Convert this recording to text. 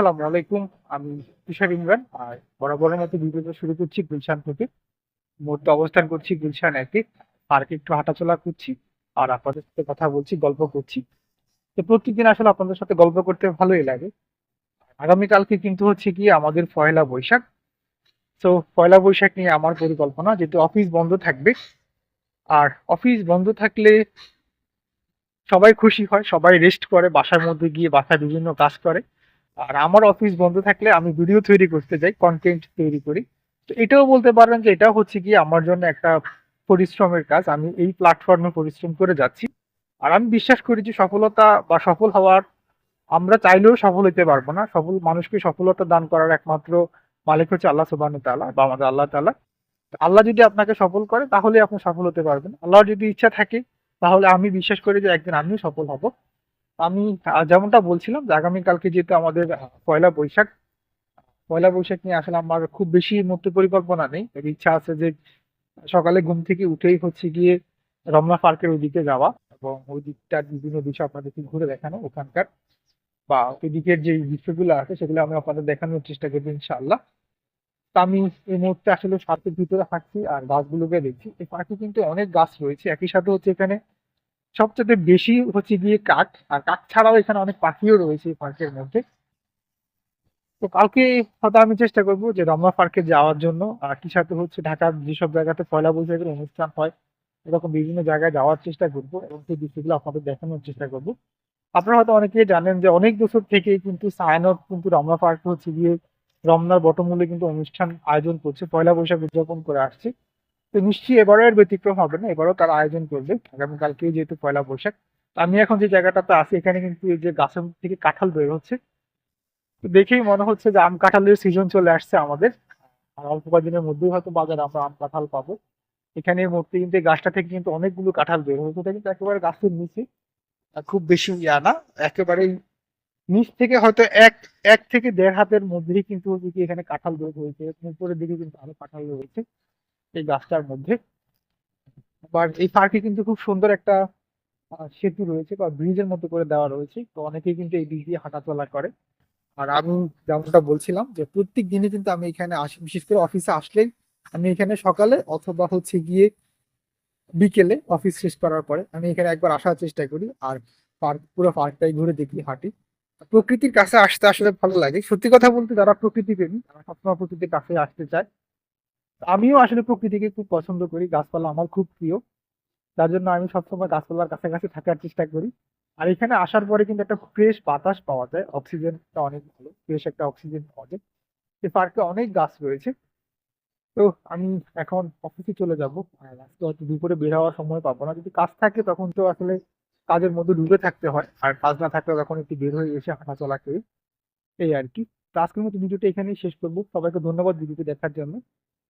আসসালামু আলাইকুম। আমি তুষার ইমরান, আর বরাবরের মতো ভিডিওটা শুরু করছি গুলশান থেকে। অবস্থান করছি গুলশান একে, পার্কে একটু হাঁটাচলা করছি, আর আপনাদের সাথে কথা বলছি, গল্প করছি। তো প্রত্যেকদিন আসলে আপনাদের সাথে গল্প করতে ভালোই লাগে। আগামীকালকে কিন্তু হচ্ছে কি, আমাদের পয়লা বৈশাখ। তো পয়লা বৈশাখ নিয়ে আমার পরিকল্পনা, যেহেতু অফিস বন্ধ থাকবে। আর অফিস বন্ধ থাকলে সবাই খুশি হয়, সবাই রেস্ট করে, বাসার মধ্যে গিয়ে বাসায় বিভিন্ন কাজ করে। আর আমার অফিস বন্ধ থাকলে আমি ভিডিও তৈরি করতে যাই কন্টেন্ট তৈরি করি। তো এটাও বলতে পারেন যে এটা হচ্ছে কি আমার জন্য একটা পরিশ্রমের কাজ। আমি এই প্ল্যাটফর্মে পরিশ্রম করে যাচ্ছি। আর আমি বিশ্বাস করি যে সফলতা বা সফল হওয়ার, আমরা চাইলেও সফল হতে পারব না। সফল মানুষকে সফলতা দান করার একমাত্র মালিক হচ্ছে আল্লাহ সুবাহ তাআলা বা আমাদের আল্লাহ তাআলা। তো আল্লাহ যদি আপনাকে সফল করে তাহলে আপনি সফল হতে পারবেন। আল্লাহর যদি ইচ্ছা থাকে, তাহলে আমি বিশ্বাস করি যে একদিন আমিও সফল হব। আমি যেমনটা বলছিলাম যে আগামীকালকে যেহেতু আমাদের পয়লা বৈশাখ পয়লা বৈশাখ নিয়ে আসলে আমার খুব বেশি মধ্যে পরিকল্পনা নেই। ইচ্ছা আছে যে সকালে ঘুম থেকে উঠেই হচ্ছে গিয়ে রমনা পার্কের ওইদিকে যাওয়া এবং ওই দিকটার বিভিন্ন বিষয় আপনাদেরকে ঘুরে দেখানো ওখানকার। বা ওই দিকের যে দৃশ্যগুলো আছে সেগুলো আমি আপনাদের দেখানোর চেষ্টা করব ইনশাআল্লাহ। তা আমি এই মুহূর্তে আসলে পার্কের ভিতরে থাকছি আর গাছগুলোকে দেখছি। এই পার্কে কিন্তু অনেক গাছ রয়েছে। একই সাথে হচ্ছে এখানে সবচেয়ে বেশি হচ্ছে গিয়ে কাক, আর কাক ছাড়াও এখানে অনেক পাখিও রয়েছে পার্কের মধ্যে। তো কালকে হয়তো আমি চেষ্টা করব যে রমনা পার্কে যাওয়ার জন্য, আর কি সাথে হচ্ছে ঢাকার যেসব জায়গাতে পয়লা বৈশাখের অনুষ্ঠান হয়, এরকম বিভিন্ন জায়গায় যাওয়ার চেষ্টা করব এবং সেই দৃশ্যগুলো আপনাদের দেখানোর চেষ্টা করব। আপনারা হয়তো অনেকেই জানেন যে অনেক বছর থেকেই কিন্তু সায়ানট কিন্তু রমনা পার্কে হচ্ছে গিয়ে রমনার বটমূলে কিন্তু অনুষ্ঠান আয়োজন করছে, পয়লা বৈশাখ উদযাপন করে আসছে। তো নিশ্চয়ই এবারও এর ব্যতিক্রম হবে না, এবারও তারা আয়োজন করবে। আগামীকালকে যেহেতু পয়লা বৈশাখ আমি এখন যে জায়গাটাতে আছি, এখানে কিন্তু এই যে গাছের থেকে কাঁঠাল বের হচ্ছে। দেখেই মনে হচ্ছে যে আম কাঁঠালের সিজন চলে আসছে আমাদের। আর অল্প কয়েকদিনের মধ্যেই হয়তো বাজারে আমরা আম কাঁঠাল পাবো। এখানে মূর্তি কিন্তু গাছটা থেকে কিন্তু অনেকগুলো কাঁঠাল বের হচ্ছে এটা কিন্তু একেবারে গাছের নিচে খুব বেশি ইয়া না, একেবারেই নিচ থেকে হয়তো এক এক থেকে দেড় হাতের মধ্যেই কিন্তু এখানে কাঁঠাল বের হয়েছে। উপরের দিকে কিন্তু আরও কাঁঠাল রয়েছে। এই গাছটার মধ্যে। আবার এই পার্কে কিন্তু খুব সুন্দর একটা সেতু রয়েছে বা ব্রিজের মতো করে দেওয়া রয়েছে। তো অনেকেই কিন্তু এই দিক দিয়ে হাঁটাচলা করে। আর আমি যেমনটা বলছিলাম যে প্রত্যেক দিনে কিন্তু আমি এখানে আসি, বিশেষ করে অফিসে আসলেই আমি এখানে সকালে অথবা হচ্ছে গিয়ে বিকেলে অফিস শেষ করার পরে আমি এখানে একবার আসার চেষ্টা করি। আর পার্ক, পুরো পার্কটাই ঘুরে দেখি, হাঁটি। প্রকৃতির কাছে আসতে আসলে ভালো লাগে। সত্যি কথা বলতে যারা প্রকৃতি প্রেমী তারা সবসময় প্রকৃতির কাছে আসতে চায়। আমিও আসলে প্রকৃতিকে খুব পছন্দ করি, গাছপালা আমার খুব প্রিয়। যার জন্য আমি সবসময় গাছপালার কাছাকাছি থাকার চেষ্টা করি। আর এখানে আসার পরে কিন্তু একটা ফ্রেশ বাতাস পাওয়া যায়। অক্সিজেনটা অনেক ভালো ফ্রেশ একটা অক্সিজেন পাওয়া যায়। এই পার্কে অনেক গাছ রয়েছে। তো আমি এখন অফিসে চলে যাব। আর হয়তো দুপুরে বের হওয়ার সময় পাবো না। যদি কাজ থাকে তখন তো আসলে কাজের মধ্যে ডুবে থাকতে হয়। আর কাজ না থাকলে তখন একটু বের হয়ে এসে হাঁটা চলা করি, এই আর কি। তো আজকের মতো ভিডিওটা এখানেই শেষ করব। সবাইকে ধন্যবাদ ভিডিওটি দেখার জন্য।